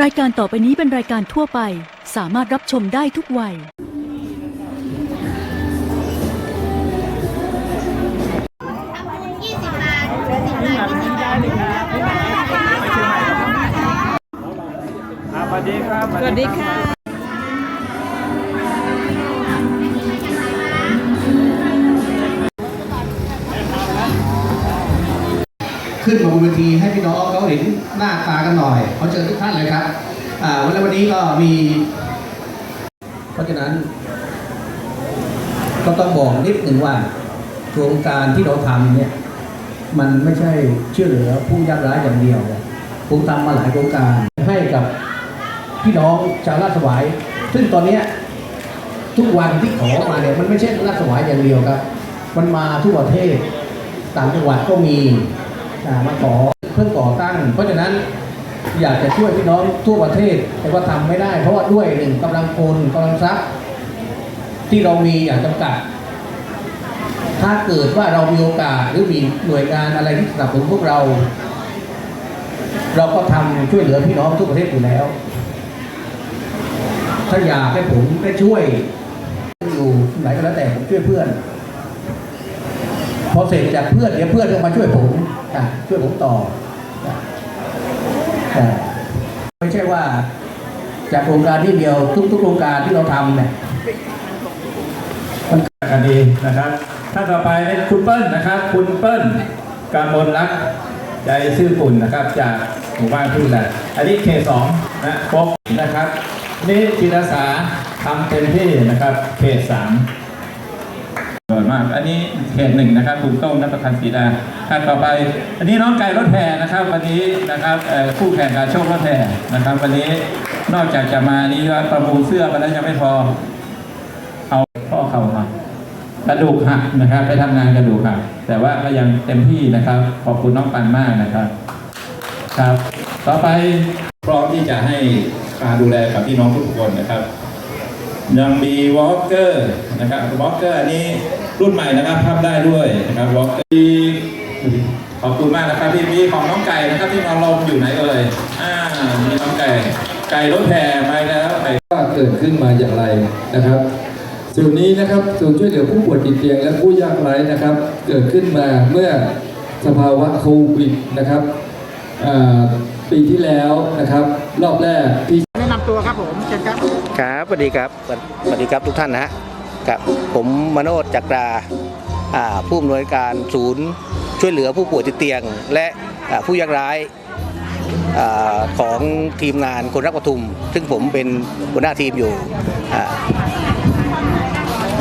รายการต่อไปนี้เป็นรายการทั่วไป สามารถรับชมได้ทุกวัยยี่สิบบาทสิบบาทยี่สิบบาทอ่าสวัสดีครับ สวัสดีค่ะ ขึ้นมาบนเวทีให้พี่น้องเขาเห็นหน้าตากันหน่อยเขาเจอทุกท่านเลยครับอ่าวันวันนี้ก็มี เพราะฉะนั้น ก็ต้องบอกนิดหนึ่งว่าโครงการที่เราทำเนี่ยมันไม่ใช่ช่วยเหลือผู้ยากไร้อย่างเดียวผมทำมาหลายโครงการให้กับพี่น้องชาวราชสวาย ซึ่งตอนนี้ทุกวันที่ขอมาเนี่ยมันไม่ใช่ราชสวายอย่างเดียวครับ มันมาทั่วประเทศต่างจังหวัดก็มี มาขอเพื่อก่อตั้ง เพราะฉะนั้นอยากจะช่วยพี่น้องทั่วประเทศ แต่ว่าทำไม่ได้ เพราะว่าด้วยหนึ่งกำลังคนกำลังทรัพย์ที่เรามีอย่างจำกัด ถ้าเกิดว่าเรามีโอกาสหรือมีหน่วยงานอะไรที่สนับสนุนพวกเรา เราก็ทำช่วยเหลือพี่น้องทั่วประเทศอยู่แล้ว ถ้าอยากให้ผมได้ช่วยอยู่ไหนก็แล้วแต่ผมช่วยเพื่อน พอเสร็จจากเพื่อนเดี๋ยเพื่อนก็มาช่วยผมอะช่วยผมต่อไม่ใช่ว่าจากโครงการที่เดียวทุกๆโครงการที่เราทำเนี่ยกันดีนะครับท่านต่อไปเป็นคุณเปิ้ลนะครับ คุณเปิ้ลกามลรักษ์ใจซื่อปุ่นนะครับ จากหมู่บ้านทุ่งแหลอันนี้เขตสองนะครบนะครับ นี่จิตอาสาทำเต็มที่นะครับเขตสาม มาก อันนี้เขตหนึ่งนะครับคุณต้งนัทพันธ์ศรีดาท่านต่อไป อันนี้น้องไก่รถแห่นะครับวันนี้นะครับคู่แข่งการโชครถแห่นะครับ วันนี้นอกจากจะมานี่ว่าประมูลเสื้อมาแล้วยังไม่พอเอาข้อเข่ามากระดูกหักนะครับ ไปทำงานกระดูกหักแต่ว่าก็ยังเต็มที่นะครับ ขอบคุณน้องปันมากนะครับ ครับ ต่อไปพร้อมที่จะให้การดูแลกับพี่น้องทุกคนนะครับยังมีวอล์กเกอร์นะครับวอล์กเกอร์อันนี้รุ่นใหม่นะครับภาพได้ด้วยนะครับวอลเกอร์ขอบคุณมากนะครับพี่มีของน้องไก่นะครับที่นอนลมอยู่ไหนเอ่ยอ่ามีน้องไก่ ไก่รถแห่มาแล้วไก่ว่าเกิดขึ้นมาอย่างไรนะครับส่วนนี้นะครับศูนย์ช่วยเหลือผู้ป่วยติดเตียงและผู้ยากไร้นะครับ เกิดขึ้นมาเมื่อสภาวะโควิดนะครับอ่าปีที่แล้วนะครับ รอบแรกที่แนะนำตัวครับผมเชิญครับ ครับสวัสดีครับสวัสดีครับทุกท่านนะฮะ กับผมมโนจจักราผู้อำนวยการศูนย์ ช่วยเหลือผู้ป่วยติดเตียง และผู้ยากไร้ของทีมงานคนรักปทุม ซึ่งผมเป็นหัวหน้าทีมอยู่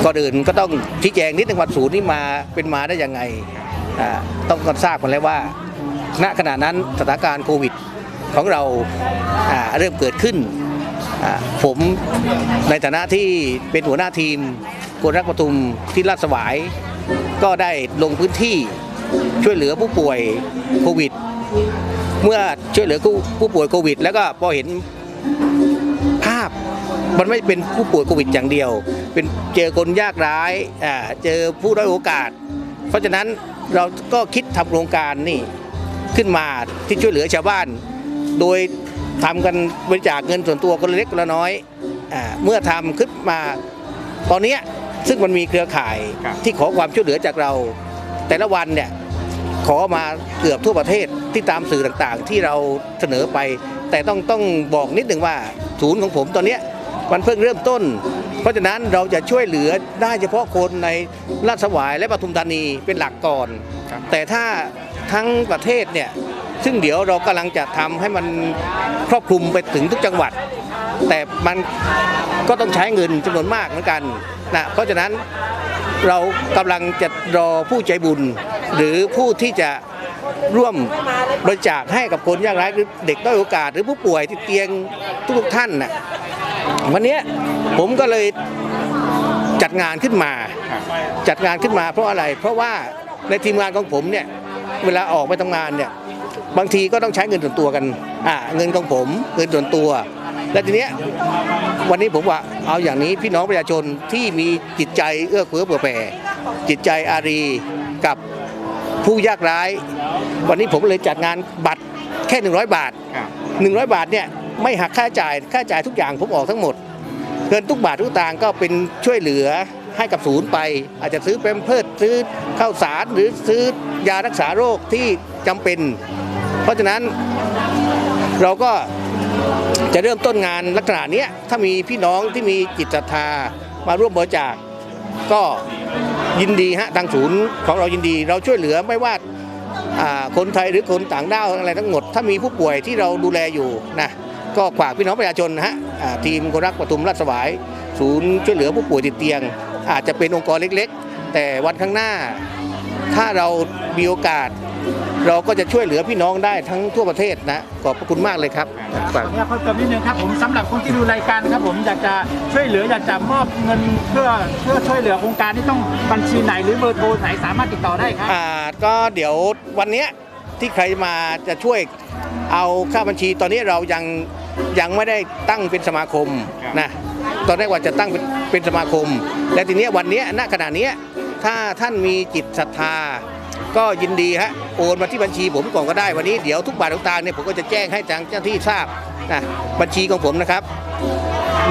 ก่อนอื่นก็ต้องชี้แจงนิดนึงว่าศูนย์นี้มาเป็นมาได้ยังไง ต้องก็ทราบกันแล้วว่า ณขณะนั้นสถานการณ์โควิดของเราเริ่มเกิดขึ้น ผมในฐานะที่เป็นหัวหน้าทีมกรรักปทุมที่ลาดสวาย ก็ได้ลงพื้นที่ช่วยเหลือผู้ป่วยโควิด เมื่อช่วยเหลือผู้ผู้ป่วยโควิด แล้วก็พอเห็นภาพมันไม่เป็นผู้ป่วยโควิดอย่างเดียว เป็นเจอคนยากไร้อ่าเจอผู้ด้อยโอกาส เพราะฉะนั้นเราก็คิดทำโครงการนี่ขึ้นมาที่ช่วยเหลือชาวบ้าน โดย ทำกันบริจาคเงินส่วนตัวคนละเล็กคนละน้อยอาเมื่อทำขึ้นมาตอนเนี้ยซึ่งมันมีเครือข่ายที่ขอความช่วยเหลือจากเรา แต่ละวันเนี่ยขอมาเกือบทั่วประเทศที่ตามสื่อต่างๆ ที่เราเสนอไป แต่ต้องต้องบอกนิดหนึ่งว่าศูนย์ของผมตอนเนี้ยมันเพิ่งเริ่มต้น เพราะฉะนั้นเราจะช่วยเหลือได้เฉพาะคนในราชสวายและปทุมธานีเป็นหลักก่อน แต่ถ้าทั้งประเทศเนี่ย ซึ่งเดี๋ยวเรากำลังจะทำให้มันครอบคลุมไปถึงทุกจังหวัด แต่มันก็ต้องใช้เงินจำนวนมากเหมือนกันนะเพราะฉะนั้นเรากำลังจะรอผู้ใจบุญ หรือผู้ที่จะร่วมบริจาคให้กับคนยากไร้หรือเด็กด้อยโอกาส หรือผู้ป่วยที่เตียงทุกท่านนะวันนี้ผมก็เลยจัดงานขึ้นมา จัดงานขึ้นมาเพราะอะไร เพราะว่าในทีมงานของผมเนี่ยเวลาออกไปทำงานเนี่ย บางทีก็ต้องใช้เงินส่วนตัวกันอ่าเงินของผมเงินส่วนตัว และทีเนี้ยวันนี้ผมว่าเอาอย่างนี้พี่น้องประชาชนที่มีจิตใจเอื้อเฟื้อเผื่อแผ่จิตใจอารีกับผู้ยากไร้ วันนี้ผมเลยจัดงานบัตรแค่ 100 บาท 100 บาทเนี่ยไม่หักค่าใช้จ่ายค่าใช้จ่ายทุกอย่างผมออกทั้งหมดเงินทุกบาททุกตางค์ก็เป็นช่วยเหลือให้กับศูนย์ไป อาจจะซื้อเป็นเพิดซื้อข้าวสารหรือซื้อยารักษาโรคที่จำเป็น เพราะฉะนั้นเราก็จะเริ่มต้นงานลักษณะนี้ถ้ามีพี่น้องที่มีจิตศรัทธามาร่วมบริจาคก็ยินดีฮะทางศูนย์ของเรายินดี เราช่วยเหลือไม่ว่าคนไทยหรือคนต่างด้าวอะไรทั้งหมด ถ้ามีผู้ป่วยที่เราดูแลอยู่นะก็ฝากพี่น้องประชาชนนะฮะทีมคนรักปทุมราชสวาย ศูนย์ช่วยเหลือผู้ป่วยติดเตียง อาจจะเป็นองค์กรเล็ก ๆ แต่วันข้างหน้า ถ้าเรามีโอกาส เราก็จะช่วยเหลือพี่น้องได้ทั้งทั่วประเทศนะขอบพระคุณมากเลยครับฝากเนี่ยเพิ่มเติมนิดนึงครับผมสำหรับคนที่ดูรายการครับผมอยากจะช่วยเหลืออยากจะมอบเงินเพื่อเพื่อช่วยเหลือโครงการที่ต้องบัญชีไหนหรือเบอร์โทรไหนสามารถติดต่อได้ครับ อ่าก็เดี๋ยววันเนี้ยที่ใครมาจะช่วยเอาค่าบัญชีตอนนี้เรายังยังไม่ได้ตั้งเป็นสมาคมนะตอนแรกว่าจะตั้งเป็นเป็นสมาคม และทีเนี้ยวันเนี้ยณขณะเนี้ยถ้าท่านมีจิตศรัทธา ก็ยินดีฮะโอนมาที่บัญชีผมก่อนก็ได้วันนี้เดี๋ยวทุกบาททุกตางเนี่ยผมก็จะแจ้งให้ทางเจ้าหน้าที่ทราบนะบัญชีของผมนะครับ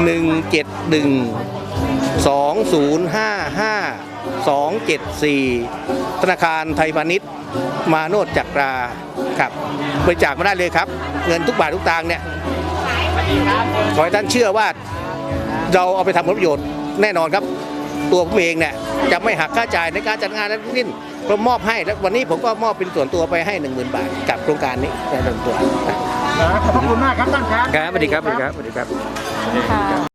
171 2055 274 ธนาคารไทยพาณิชย์ มาโนดจักราครับบริจาคมาได้เลยครับ เงินทุกบาททุกตางเนี่ยขอให้ท่านเชื่อว่าเราเอาไปทำผลประโยชน์แน่นอนครับ ตัวผมเองเนี่ยจะไม่หักค่าจ่ายในการจัดงานนั้นนิ่น ก็มอบให้แล้ววันนี้ผมก็มอบเป็นส่วนตัวไปให้ 1 0,000 บาทกับโครงการนี้ในส่วนตัว ขอบพระคุณมากครับท่านครับ ครับสวัสดีครับสวัสดีครับสวัสดีครับ